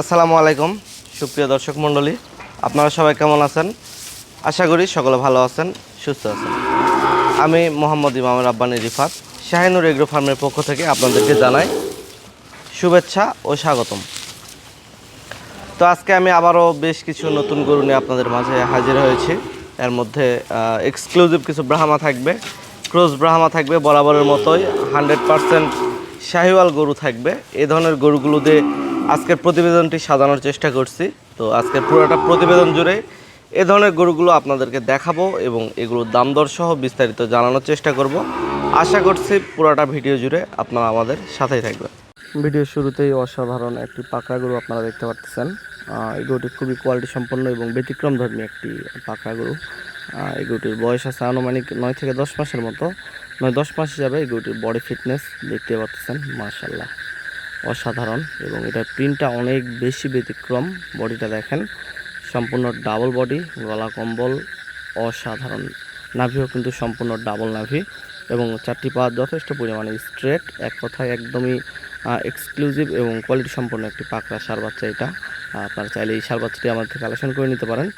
আসসালামু আলাইকুম, সুপ্রিয় দর্শক মণ্ডলী, আপনারা সবাই কেমন আছেন? আশা করি সকলে ভালো আছেন, সুস্থ আছেন। আমি মোহাম্মদ ইমাম রাব্বানি রিফাত, শাহিনুর এগ্রো ফার্মের পক্ষ থেকে আপনাদেরকে জানাই শুভেচ্ছা ও স্বাগতম। তো আজকে আমি আবারও বেশ কিছু নতুন গরু নিয়ে আপনাদের মাঝে হাজির হয়েছি। এর মধ্যে এক্সক্লুসিভ কিছু ব্রাহ্মা থাকবে, ক্রোজ ব্রাহ্মা থাকবে, বরাবরের মতোই হান্ড্রেড পারসেন্ট শাহিওয়াল গরু থাকবে। এ ধরনের গরুগুলো দিয়ে আজকের প্রতিবেদনটি সাজানোর চেষ্টা করছি। তো আজকের পুরোটা প্রতিবেদন জুড়ে এ ধরনের গরুগুলো আপনাদেরকে দেখাবো এবং এগুলোর দাম দর সহ বিস্তারিত জানানোর চেষ্টা করব। আশা করছি পুরোটা ভিডিও জুড়ে আপনারা আমাদের সাথেই থাকবেন। ভিডিও শুরুতেই অসাধারণ একটি পাকড়া গরু আপনারা দেখতে পাচ্ছেন এই গরুটি খুবই কোয়ালিটি সম্পন্ন এবং ব্যতিক্রম ধর্মী একটি পাকড়া গরু। এই গরুটির বয়স আছে আনুমানিক নয় থেকে দশ মাসের মতো। নয় দশ মাস হিসাবে এই গরুটির বডি ফিটনেস দেখতে পাচ্ছেন মার্শাল্লাহ অসাধারণ এবং এটার প্রিন্টটা অনেক বেশি ব্যতিক্রম বডিটা দেখেন। সম্পূর্ণ ডাবল বডি গলা কম্বল, অসাধারণ। নাভিও কিন্তু সম্পূর্ণ ডাবল নাভি এবং চারটি পা যথেষ্ট পরিমাণে স্ট্রেট এক কথায় একদমই এক্সক্লুসিভ এবং কোয়ালিটি সম্পন্ন একটি পাকড়া সার বাচ্চা এটা। আপনারা চাইলে এই সার বাচ্চাটি আমাদের থেকে কালেকশন করে নিতে পারেন।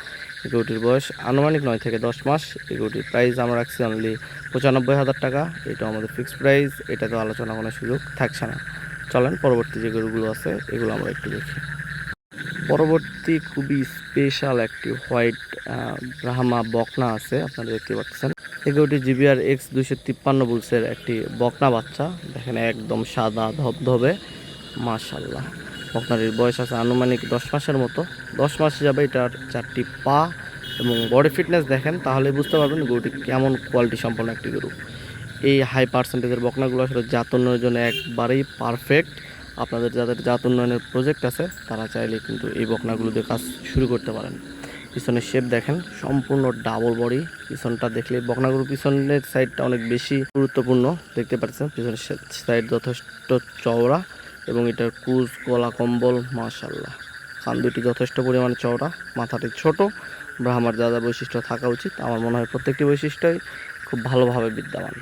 গরুটির বয়স আনুমানিক নয় থেকে দশ মাস। এই প্রাইস আমরা রাখছি অনলি পঁচানব্বই হাজার টাকা। এটা আমাদের ফিক্সড প্রাইস এটা তো আলোচনা কোনো সুযোগ থাকছে না। চলেন, পরবর্তী যে গরুগুলো আছে, এগুলো আমরা একটু দেখি। পরবর্তী খুবই স্পেশাল একটি হোয়াইট ব্রাহ্মা বকনা আছে, আপনারা দেখতে পাচ্ছেন। এই গরুটি জিবিআর এক্স দুইশো তিপ্পান্ন বুলসের একটি বকনা বাচ্চা। দেখেন, একদম সাদা, ধবধবে। মাশাল্লাহ বকনাটির বয়স আছে আনুমানিক দশ মাসের মতো। দশ মাস যাবে এটার চারটি পা এবং বডি ফিটনেস দেখেন, তাহলে বুঝতে পারবেন গরুটি কেমন কোয়ালিটি সম্পন্ন একটি গরু। এই হাই পার্সেন্টেজের বকনাগুলো আসলে জাত উন্নয়নের জন্য একবারেই পারফেক্ট আপনাদের যাদের জাত উন্নয়নের প্রজেক্ট আছে, তারা চাইলে কিন্তু এই বকনাগুলো দিয়ে কাজ শুরু করতে পারেন। পিছনের শেপ দেখেন, সম্পূর্ণ ডাবল বডি পিছনটা দেখলে বকনাগুলোর পিছনের সাইডটা অনেক বেশি গুরুত্বপূর্ণ। দেখতে পাচ্ছেন, পিছনের সাইড যথেষ্ট চওড়া এবং এটার কুচ গলা কম্বল মাশাল্লাহ কান দুটি যথেষ্ট পরিমাণে চওড়া, মাথাটি ছোট। ব্রাহ্মার যা যা বৈশিষ্ট্য থাকা উচিত, আমার মনে হয় প্রত্যেকটি বৈশিষ্ট্যই খুব ভালোভাবে বিদ্যমান।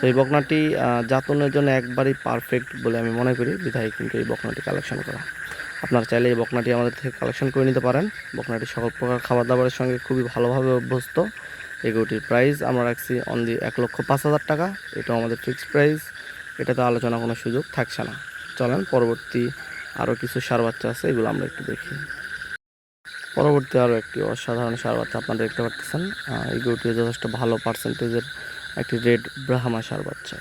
তো এই বকনাটি আহ, জাতনের জন্য একবারই পারফেক্ট বলে আমি মনে করি। বিধায় কিন্তু এই বকনাটি কালেকশন করা। আপনারা চাইলে এই বকনাটি আমাদের থেকে কালেকশন করে নিতে পারেন। বকনাটি সকল প্রকার খাবার দাবারের সঙ্গে খুবই ভালোভাবে অভ্যস্ত। এই গরুটির প্রাইস আমরা রাখছি অনলি এক লক্ষ পাঁচ হাজার টাকা। এটাও আমাদের ফিক্সড প্রাইস এটাতে আলোচনা কোনো সুযোগ থাকছে না। চলেন পরবর্তী আরও কিছু সার বাচ্চা আছে এগুলো আমরা একটু দেখি। পরবর্তী আরও একটি অসাধারণ সার বাচ্চা আপনারা দেখতে পাচ্ছেন এই গরুটি যথেষ্ট ভালো পার্সেন্টেজের একটি রেড ব্রাহ্মা সার বাচ্চা।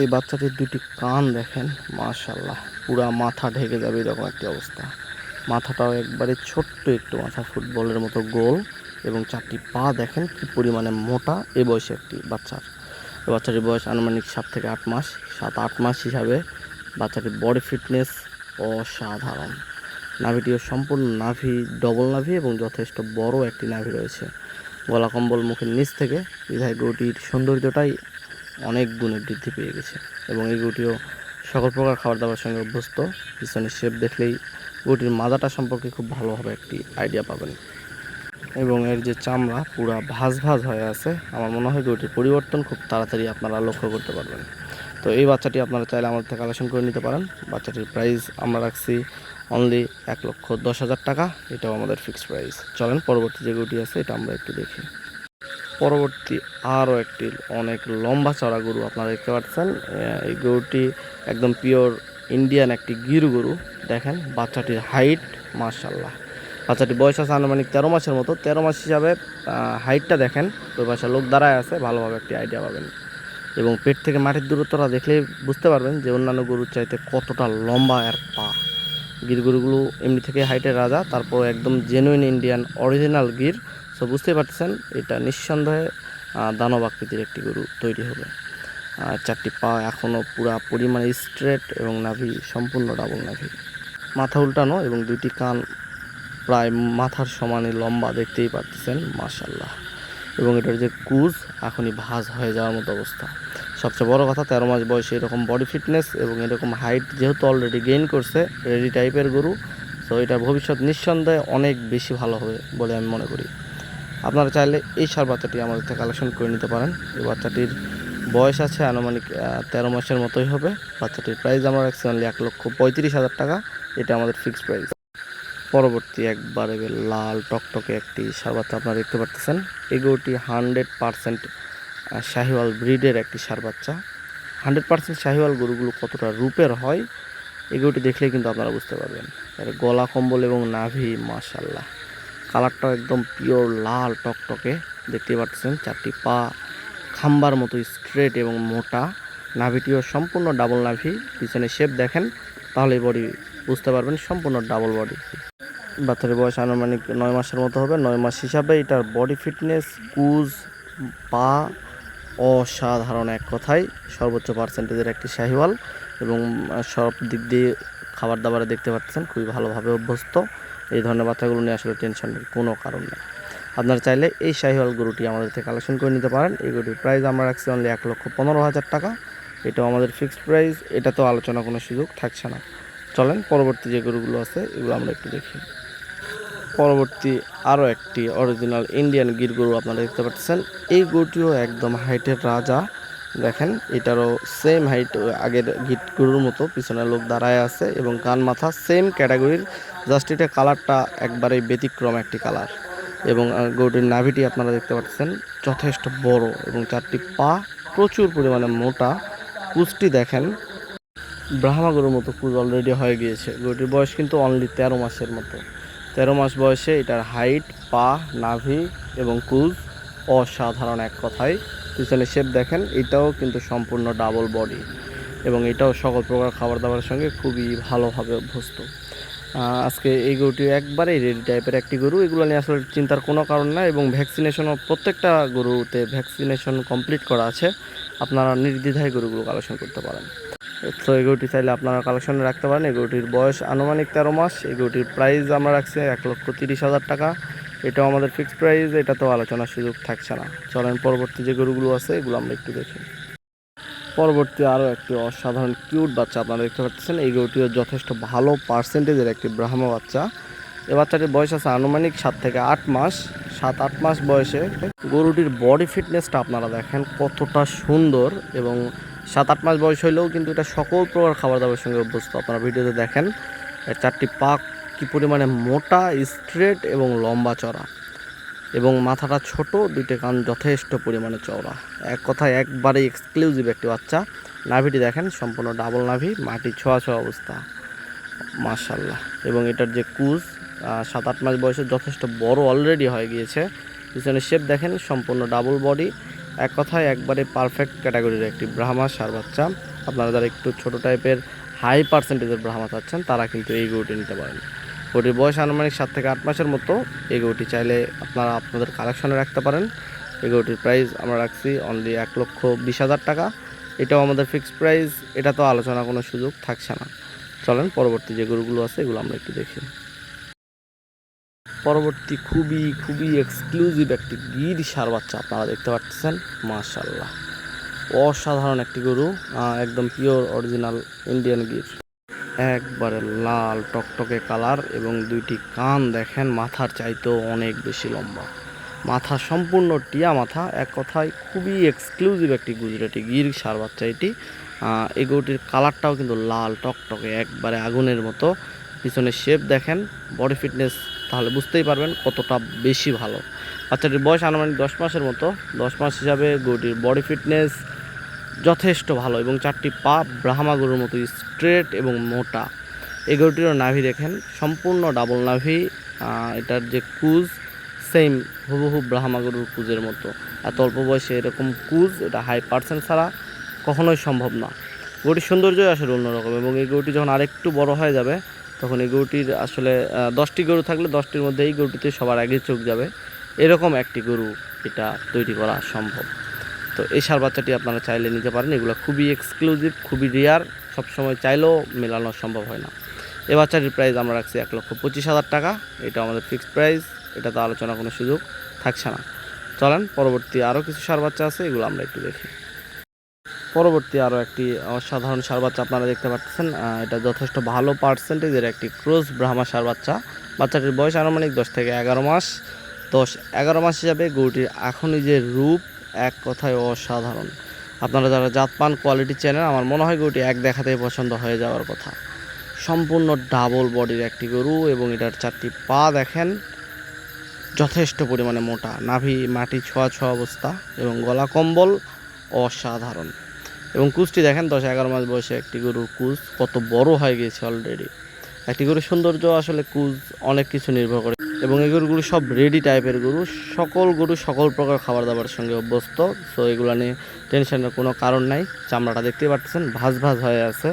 এই বাচ্চাটির দুটি কান দেখেন মাশাল্লাহ পুরা মাথা ঢেকে যাবে এরকম একটি অবস্থা। মাথাটাও একবারে ছোট্ট একটু মাথা, ফুটবলের মতো গোল, এবং চারটি পা দেখেন কি পরিমাণে মোটা এ বয়সে একটি বাচ্চার। এই বাচ্চাটির বয়স আনুমানিক সাত থেকে আট মাস, সাত আট মাস হিসাবে বাচ্চাটির বডি ফিটনেস অসাধারণ। নাভিটিও সম্পূর্ণ নাভি ডবল নাভি, এবং যথেষ্ট বড় একটি নাভি রয়েছে। গলা কম্বল মুখের নিচ থেকে বিধায় গরুটির সৌন্দর্যটাই অনেক গুণে বৃদ্ধি পেয়ে গেছে। এবং এই গরুটিও সকল প্রকার খাবার দাবার সঙ্গে অভ্যস্ত। পিছনের শেপ দেখলেই গরুটির মাদাটা সম্পর্কে খুব ভালোভাবে একটি আইডিয়া পাবেন। এবং এর যে চামড়া পুরা ভাজ ভাজ হয়ে আছে, আমার মনে হয় গরুটির পরিবর্তন খুব তাড়াতাড়ি আপনারা লক্ষ্য করতে পারবেন। তো এই বাচ্চাটি আপনারা চাইলে আমাদের থেকে কালেকশন করে নিতে পারেন। বাচ্চাটির প্রাইস আমরা রাখছি অনলি এক লক্ষ দশ হাজার টাকা, এটাও আমাদের ফিক্সড প্রাইস চলেন, পরবর্তী যে গরুটি আছে, এটা আমরা একটু দেখি। পরবর্তী আরও একটি অনেক লম্বা চড়া গরু আপনারা দেখতে পাচ্ছেন। এই গরুটি একদম পিওর ইন্ডিয়ান একটি গিরু গরু। দেখেন, বাচ্চাটির হাইট মার্শাল্লাহ বাচ্চাটি বয়স আছে আনুমানিক তেরো মাসের মতো। তেরো মাস হিসাবে হাইটটা দেখেন, ওই পাশে লোক দাঁড়ায় আছে, ভালোভাবে একটি আইডিয়া পাবেন। এবং পেট থেকে মাটির দূরত্বটা দেখলে বুঝতে পারবেন যে অন্যান্য গরুর চাইতে কতটা লম্বা এর পা। গির গরুগুলো এমনি থেকে হাইটের রাজা, তারপর একদম genuine Indian original Gir. So বুঝতে পারছেন এটা নিঃসন্দেহে দানব আকৃতির একটি গরু তৈরি হবে। চারটি পা এখনও পুরা পরিমাণে স্ট্রেট এবং নাভি, সম্পূর্ণ ডাবল নাভি। মাথা উল্টানো এবং দুইটি কান প্রায় মাথার সমানে লম্বা দেখতেই পারতেছেন মাশাল্লাহ এবং এটার যে কুজ, এখনই ভাজ হয়ে যাওয়ার মতো অবস্থা। সবচেয়ে বড় কথা, তেরো মাস বয়সে এরকম বডি ফিটনেস এবং এরকম হাইট যেহেতু অলরেডি গেইন করছে রেডি টাইপের গরু তো এটা ভবিষ্যৎ নিঃসন্দেহে অনেক বেশি ভালো হবে বলে আমি মনে করি। আপনারা চাইলে এই সার বাচ্চাটি আমাদের থেকে কালেকশন করে নিতে পারেন। এই বাচ্চাটির বয়স আছে আনুমানিক তেরো মাসের মতোই হবে। বাচ্চাটির প্রাইস আমরা রাখছি অনলি এক লক্ষ পঁয়ত্রিশ হাজার টাকা। এটা আমাদের ফিক্সড প্রাইস পরবর্তী একবারে লাল টকটকে একটি সার বাচ্চা আপনারা দেখতে পারতেছেন। এই হান্ড্রেড পারসেন্ট শাহিওয়াল ব্রিডের একটি সার বাচ্চা। হান্ড্রেড পারসেন্ট শাহিওয়াল গরুগুলো কতটা রূপের হয় এই গরুটি দেখলেই কিন্তু আপনারা বুঝতে পারবেন। এর গলা কম্বল এবং নাভি মাশাল্লাহ কালারটাও একদম পিওর লাল টকটকে দেখতে পাচ্ছেন চারটি পা, খাম্বার মতো স্ট্রেট এবং মোটা। নাভিটিও সম্পূর্ণ ডাবল নাভি, পিছনে শেপ দেখেন তাহলে বডি বুঝতে পারবেন সম্পূর্ণ ডাবল বডি বাচ্চাটির বয়স আনুমানিক নয় মাসের মতো হবে, নয় মাস হিসাবে এটার বডি ফিটনেস কুজ, পা অসাধারণ এক কথায় সর্বোচ্চ পার্সেন্টেজের একটি শাহিওয়াল এবং সব দিক দিয়ে খাবার দাবারে দেখতে পাচ্ছেন খুবই ভালোভাবে অভ্যস্ত। এই ধরনের বাচ্চাগুলো নিয়ে আসলে টেনশনের কোনো কারণ নেই। আপনারা চাইলে এই শাহিওয়াল গরুটি আমাদের থেকে কালেকশন করে নিতে পারেন। এই গরুটির প্রাইস আমরা রাখছি অনলি এক লক্ষ পনেরো হাজার টাকা। এটাও আমাদের ফিক্সড প্রাইস এটা তো আলোচনা কোনো সুযোগ থাকছে না। চলেন পরবর্তী যে গরুগুলো আছে, এগুলো আমরা একটু দেখি। পরবর্তী আরও একটি অরিজিনাল ইন্ডিয়ান গির গরু আপনারা দেখতে পাচ্ছেন। এই গরুটিও একদম হাইটের রাজা। দেখেন, এটারও সেম হাইট আগের গিট গরুর মতো, পিছনে লোক দাঁড়ায় আছে এবং কান মাথা সেম ক্যাটাগরির জাস্ট এটা কালারটা একবারে ব্যতিক্রম একটি কালার এবং গরুটির নাভিটি আপনারা দেখতে পাচ্ছেন, যথেষ্ট বড় এবং চারটি পা প্রচুর পরিমাণে মোটা। কুচটি দেখেন, ব্রাহ্মা গরুর মতো কুজ অলরেডি হয়ে গিয়েছে। গরুটির বয়স কিন্তু অনলি তেরো মাসের মতো। তেরো মাস বয়সে এটার হাইট, পা, নাভি এবং কুজ অসাধারণ এক কথায়। পিছনে শেপ দেখেন, এটাও কিন্তু সম্পূর্ণ ডাবল বডি এবং এটাও সকল প্রকার খাবার দাবারের সঙ্গে খুবই ভালোভাবে অভ্যস্ত। আজকে এই গরুটি একবারেই রেডি টাইপের একটি গরু। এগুলো নিয়ে আসলে চিন্তার কোনো কারণ না এবং ভ্যাকসিনেশনও প্রত্যেকটা গরুতে ভ্যাকসিনেশন কমপ্লিট করা আছে। আপনারা নির্দ্বিধায় গরুগুলো কালেকশন করতে পারেন। তো এই গরুটি চাইলে আপনারা কালেকশনে রাখতে পারেন। এই গরুটির বয়স আনুমানিক তেরো মাস। এই গরুটির প্রাইস আমরা রাখছি এক লক্ষ তিরিশ হাজার টাকা। এটাও আমাদের ফিক্সড প্রাইস এটা তো আলোচনার সুযোগ থাকছে না। চলেন পরবর্তী যে গরুগুলো আছে, এগুলো আমরা একটু দেখি। পরবর্তী আরও একটি অসাধারণ কিউট বাচ্চা আপনারা দেখতে পাচ্ছেন। এই গরুটিও যথেষ্ট ভালো পার্সেন্টেজের একটি ব্রাহ্মা বাচ্চা। এ বাচ্চাটির বয়স আছে আনুমানিক সাত থেকে আট মাস। সাত, আট মাস বয়সে। গরুটির বডি ফিটনেসটা আপনারা দেখেন কতটা সুন্দর এবং সাত আট মাস বয়স হইলেও কিন্তু এটা সকল প্রকার খাবার দাবারের সঙ্গে অভ্যস্ত। আপনারা ভিডিওতে দেখেন এর চারটি পাক কি পরিমাণে মোটা স্ট্রেট এবং লম্বা চড়া এবং মাথাটা ছোট, দুইটা কান যথেষ্ট পরিমাণে চওড়া। এক কথায় একবারে এক্সক্লুসিভ একটি বাচ্চা। নাভিটি দেখেন, সম্পূর্ণ ডাবল নাভি, মাটি ছোঁয়া ছোঁয়া অবস্থা। মাশাল্লাহ এবং এটার যে কুজ সাত আট মাস বয়সে যথেষ্ট বড় অলরেডি হয়ে গিয়েছে। পিছনে শেপ দেখেন, সম্পূর্ণ ডাবল বডি এক কথায় একবারে পারফেক্ট ক্যাটাগরির একটি ব্রাহ্মা সার বাচ্চা। আপনারা যারা একটু ছোট টাইপের হাই পার্সেন্টেজের ব্রাহ্মা চাচ্ছেন, তারা কিন্তু এই গরুটি নিতে পারেন। গরুটির বয়স আনুমানিক সাত থেকে আট মাসের মতো। এই গরুটি চাইলে আপনারা আপনাদের কালেকশনে রাখতে পারেন। এই গরুটির প্রাইস আমরা রাখছি অনলি এক লক্ষ বিশ হাজার টাকা। এটাও আমাদের ফিক্সড প্রাইস এটা তো আলোচনা কোনো সুযোগ থাকছে না। চলেন, পরবর্তী যে গরুগুলো আছে, এগুলো আমরা একটু দেখি। পরবর্তী খুবই খুবই এক্সক্লুসিভ একটি গির সার বাচ্চা আপনারা দেখতে পাচ্ছেন মাশাল্লাহ অসাধারণ একটি গরু একদম পিওর অরিজিনাল ইন্ডিয়ান গির। একবারে লাল, টকটকে কালার এবং দুইটি কান দেখেন, মাথার চাইতেও অনেক বেশি লম্বা। মাথা সম্পূর্ণ টিয়া মাথা, এক কথায় খুবই এক্সক্লুসিভ একটি গুজরাটি গির সার বাচ্চা এটি। এই গরুটির কালারটাও কিন্তু লাল, টকটকে, একবারে আগুনের মতো। পিছনে শেপ দেখেন বডি ফিটনেস তাহলে বুঝতেই পারবেন কতটা বেশি ভালো। বাচ্চাটির বয়স আনুমানিক দশ মাসের মতো। দশ মাস হিসাবে গরুটির বডি ফিটনেস যথেষ্ট ভালো এবং চারটি পা ব্রাহ্মা গরুর মতো স্ট্রেট এবং মোটা। এই গরুটিরও নাভি দেখেন, সম্পূর্ণ ডাবল নাভি। এটার যে কুজ সেম হুবহু ব্রাহ্মা গরুর কুজের মতো। এত অল্প বয়সে এরকম কুজ, এটা হাই পার্সেন্ট ছাড়া কখনোই সম্ভব না। গরুটির সৌন্দর্যই আসলে অন্যরকম এবং এই গরুটি যখন আরেকটু বড় হয়ে যাবে তখন এই গরুটির আসলে দশটি গরু থাকলে দশটির মধ্যে এই গরুটিতে সবার আগে চোখ যাবে। এরকম একটি গরু এটা তৈরি করা সম্ভব। তো এই সার বাচ্চাটি আপনারা চাইলে নিতে পারেন। এগুলো খুবই এক্সক্লুসিভ খুবই রেয়ার সবসময় চাইলেও মেলানো সম্ভব হয় না। এ বাচ্চাটির প্রাইস আমরা রাখছি এক লক্ষ পঁচিশ হাজার টাকা। এটা আমাদের ফিক্সড প্রাইস এটা তো আলোচনা কোনো সুযোগ থাকছে না। চলেন, পরবর্তী আরও কিছু সার বাচ্চা আছে, এগুলো আমরা একটু দেখি। পরবর্তী আরও একটি অসাধারণ সার বাচ্চা আপনারা দেখতে পাচ্ছেন এটা যথেষ্ট ভালো পার্সেন্টেজের একটি ক্রোজ ব্রাহ্মা সার বাচ্চা। বাচ্চাটির বয়স আনুমানিক দশ থেকে এগারো মাস। দশ এগারো মাস হিসাবে গরুটির এখনই যে রূপ, এক কথায় অসাধারণ। আপনারা যারা জাতপান কোয়ালিটি চেনেন, আমার মনে হয় গরুটি এক দেখাতেই পছন্দ হয়ে যাওয়ার কথা। সম্পূর্ণ ডাবল বডির একটি গরু এবং এটার চারটি পা দেখেন, যথেষ্ট পরিমাণে মোটা। নাভি, মাটি ছোঁয়া ছোঁয়া অবস্থা এবং গলা কম্বল অসাধারণ। এবং কুচটি দেখেন, দশ এগারো মাস বয়সে একটি গরুর কুচ কত বড় হয়ে গেছে অলরেডি একটি গরুর সৌন্দর্য আসলে কুচ অনেক কিছু নির্ভর করে। এবং এই গরুগুলো সব রেডি টাইপের গরু। সকল গরু সকল প্রকার খাবার দাবার সঙ্গে অভ্যস্ত। সো এগুলো নিয়ে টেনশনের কোনো কারণ নাই। চামড়াটা দেখতেই পাচ্ছেন ভাজ ভাজ হয়ে আছে।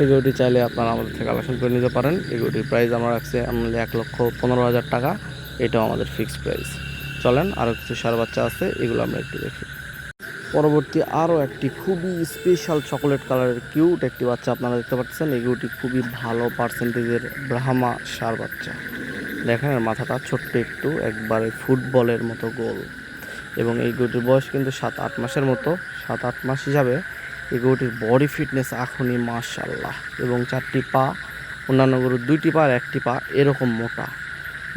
এই গরুটি চাইলে আপনারা আমাদের থেকে কালেকশন করে নিতে পারেন। এই গরুটির প্রাইস আমরা রাখছি আমাদের এক লক্ষ পনেরো হাজার টাকা। এটাও আমাদের ফিক্সড প্রাইস চলেন, আরও কিছু সার বাচ্চা আছে, এগুলো আমরা একটু দেখি। পরবর্তী আরও একটি খুবই স্পেশাল চকোলেট কালারের কিউট একটি বাচ্চা আপনারা দেখতে পাচ্ছেন। এই গরুটি খুবই ভালো পার্সেন্টেজের ব্রাহ্মা সার বাচ্চা। দেখেন মাথাটা ছোট্ট একটু, একবারে ফুটবলের মতো গোল। এবং এই গরুটির বয়স কিন্তু সাত আট মাসের মতো, সাত আট মাস হিসাবে এই গরুটির বডি ফিটনেস এখনই মাশাল্লাহ এবং চারটি পা, অন্যান্য গরুর দুইটি পা আর একটি পা এরকম মোটা।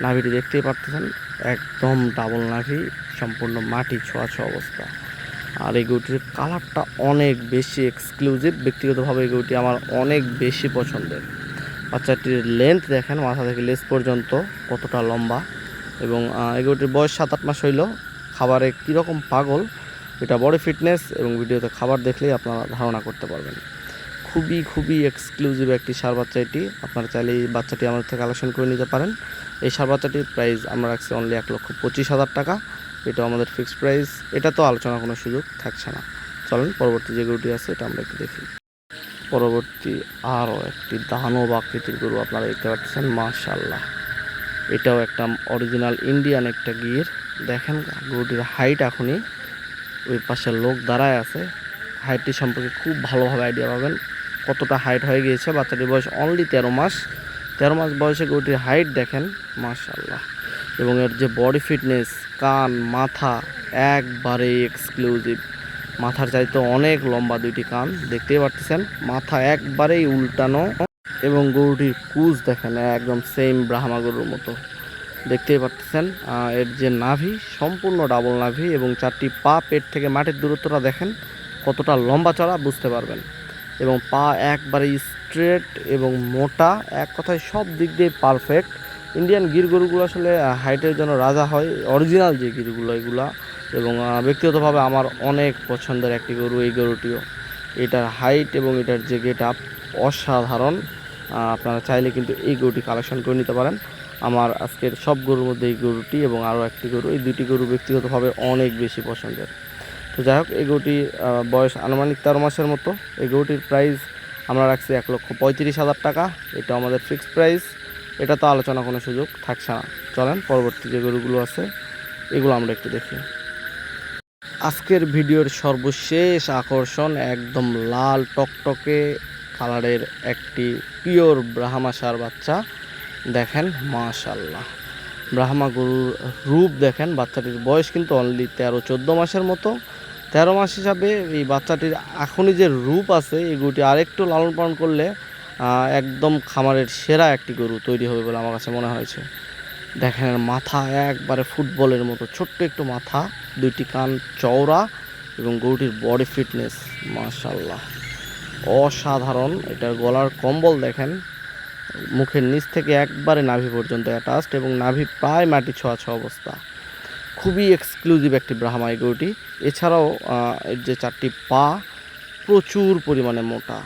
নাভিটি দেখতেই পারতেছেন, একদম ডাবল নাভি, সম্পূর্ণ মাটি ছোঁয়া ছোঁয়া অবস্থা। আর এই গরুটির কালারটা অনেক বেশি এক্সক্লুসিভ ব্যক্তিগতভাবে এই গরুটি আমার অনেক বেশি পছন্দের। বাচ্চাটির লেন্থ দেখেন, মাথা থেকে লেস পর্যন্ত কতটা লম্বা। এবং এই গরুটির বয়স সাত আট মাস হইল। খাবারে কীরকম পাগল, এটা বডি ফিটনেস এবং ভিডিওতে খাবার দেখলেই আপনারা ধারণা করতে পারবেন। খুবই খুবই এক্সক্লুসিভ একটি সার বাচ্চা এটি। আপনারা চাইলে এই বাচ্চাটি আমাদের থেকে কালেকশন করে নিতে পারেন। এই সার বাচ্চাটির প্রাইস আমরা রাখছি অনলি এক লক্ষ পঁচিশ হাজার টাকা। এটা আমাদের ফিক্সড প্রাইস এটা তো আলোচনার কোনো সুযোগ থাকছে না। চলেন, পরবর্তী যে গরুটি আছে, এটা আমরা একটু দেখি। পরবর্তী আরও একটি দানব আকৃতির গরু আপনারা দেখতে পাচ্ছেন মাশাল্লাহ এটাও একটা অরিজিনাল ইন্ডিয়ান একটা গির। দেখেন, গরুটির হাইট এখনই ওই পাশে লোক দাঁড়ায় আছে। হাইটটি সম্পর্কে খুব ভালোভাবে আইডিয়া পাবেন। কতটা হাইট হয়ে গিয়েছে? বাচ্চাটির বয়স অনলি তেরো মাস। তেরো মাস বয়সে গরুটির হাইট দেখেন মাশাল্লাহ এবং এর যে বডি ফিটনেস কান, মাথা একবারে এক্সক্লুসিভ মাথার চাইতে অনেক লম্বা দুইটি কান, দেখতেই পারতেছেন? মাথা একবারেই উল্টানো এবং গরুটির কুচ দেখেন, একদম সেম ব্রাহ্মা গরুর মতো। দেখতেই পারতেছেন? এর যে নাভি, সম্পূর্ণ ডাবল নাভি এবং চারটি পা পেট থেকে মাটির দূরত্বটা দেখেন, কতটা লম্বা চড়া বুঝতে পারবেন। এবং পা একবারে স্ট্রেট এবং মোটা, এক কথায় সব দিক দিয়ে পারফেক্ট ইন্ডিয়ান গির গরুগুলো আসলে হাইটের জন্য রাজা হয়। অরিজিনাল যে গিরগুলো, এগুলা। এবং ব্যক্তিগতভাবে আমার অনেক পছন্দের একটি গরু এই গরুটিও। এটার হাইট এবং এটার যে গেট আপ অসাধারণ আপনারা চাইলে কিন্তু এই গরুটি কালেকশন করে নিতে পারেন। আমার আজকের সব গরুর মধ্যে এই গরুটি এবং আরও একটি গরু, এই দুটি গরু ব্যক্তিগতভাবে অনেক বেশি পছন্দের। তো যাই হোক, এই গরুটি বয়স আনুমানিক তেরো মাসের মতো। এই গরুটির প্রাইস আমরা রাখছি এক লক্ষ পঁয়ত্রিশ হাজার টাকা। এটা আমাদের ফিক্সড প্রাইস এটা তো আলোচনা কোনো সুযোগ থাকছে না চলেন, পরবর্তী যে গরুগুলো আছে, এগুলো আমরা একটু দেখি। আজকের ভিডিওর সর্বশেষ আকর্ষণ একদম লাল টকটকে কালারের একটি পিওর ব্রাহ্মা সার বাচ্চা। দেখেন মাশাল্লাহ ব্রাহ্মা গরুর রূপ দেখেন, বাচ্চাটির বয়স কিন্তু অনলি তেরো, চোদ্দ মাসের মতো। তেরো মাস হিসাবে এই বাচ্চাটির এখনই যে রূপ আছে, এই গরুটি আরেকটু লালন পালন করলে একদম খামারের সেরা একটি গরু তৈরি হবে বলে আমার কাছে মনে হয়েছে। দেখেন মাথা একবারে ফুটবলের মতো, ছোট্ট একটু মাথা, দুইটি কান, চওড়া এবং গরুটির বডি ফিটনেস মাশাল্লাহ অসাধারণ, এটার গলার কম্বল দেখেন, মুখের নিচ থেকে একবারে নাভি পর্যন্ত অ্যাটাচড এবং নাভি প্রায় মাটি ছোঁয়া ছোঁয়া অবস্থা। খুবই এক্সক্লুসিভ একটি ব্রাহ্মা এই গরুটি। এছাড়াও এর যে চারটি পা প্রচুর পরিমাণে মোটা।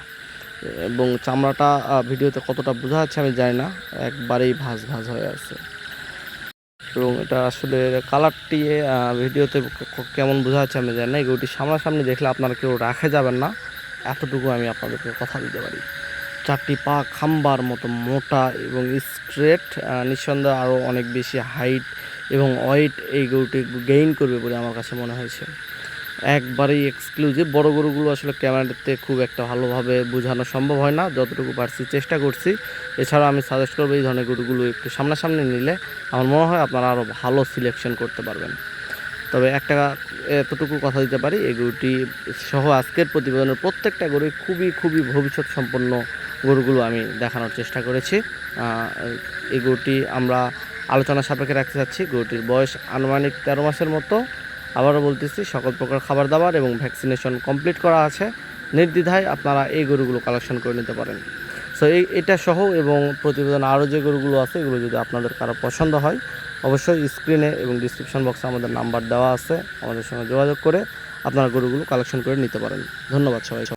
এবং চামড়াটা ভিডিওতে কতটা বোঝা যাচ্ছে আমি জানি না, একবারেই ভাঁজ ভাঁজ হয়ে আছে। এবং এটা আসলে কালারটি ভিডিওতে কেমন বোঝা যাচ্ছে আমি জানি না এই সামনাসামনি দেখলে আপনারা কেউ রাখে যাবেন না। এতটুকু আমি আপনাদেরকে কথা দিতে পারি। চারটি পা খাম্বার মতো মোটা এবং স্ট্রেট নিঃসন্দেহে আরও অনেক বেশি হাইট এবং ওয়েট এই গরুটি গেইন করবে বলে আমার কাছে মনে হয়েছে। একবারেই এক্সক্লুসিভ বড় গরুগুলো আসলে ক্যামেরাতে খুব একটা ভালোভাবে বোঝানো সম্ভব হয় না, যতটুকু পারছি চেষ্টা করছি। এছাড়া আমি সাজেস্ট করব এই ধরনের গরুগুলো একটু সামনাসামনি নিলে আমার মনে হয় আপনারা আরও ভালো সিলেকশন করতে পারবেন। তবে একটা এতটুকু কথা দিতে পারি, এই গরুটি সহ আজকের প্রতিবেদনের প্রত্যেকটা গরুই খুবই খুবই ভবিষ্যৎ সম্পন্ন গরুগুলো আমি দেখানোর চেষ্টা করেছি। এই গরুটি আমরা আলোচনা সাপেক্ষে রাখতে চাচ্ছি গরুটির বয়স আনুমানিক তেরো মাসের মতো। আবারও বলতেছি, সকল প্রকার খাবার দাবার এবং ভ্যাকসিনেশন কমপ্লিট করা আছে। নির্দ্বিধায় আপনারা এই গরুগুলো কালেকশন করে নিতে পারেন। সো এই, এটা সহ এবং প্রতিবেদন আরও যে গরুগুলো আছে, এগুলো যদি আপনাদের কারও পছন্দ হয়, অবশ্যই স্ক্রিনে এবং ডিসক্রিপশন বক্সে আমাদের নাম্বার দেওয়া আছে। আমাদের সঙ্গে যোগাযোগ করে আপনারা গরুগুলো কালেকশন করে নিতে পারেন। ধন্যবাদ সবাই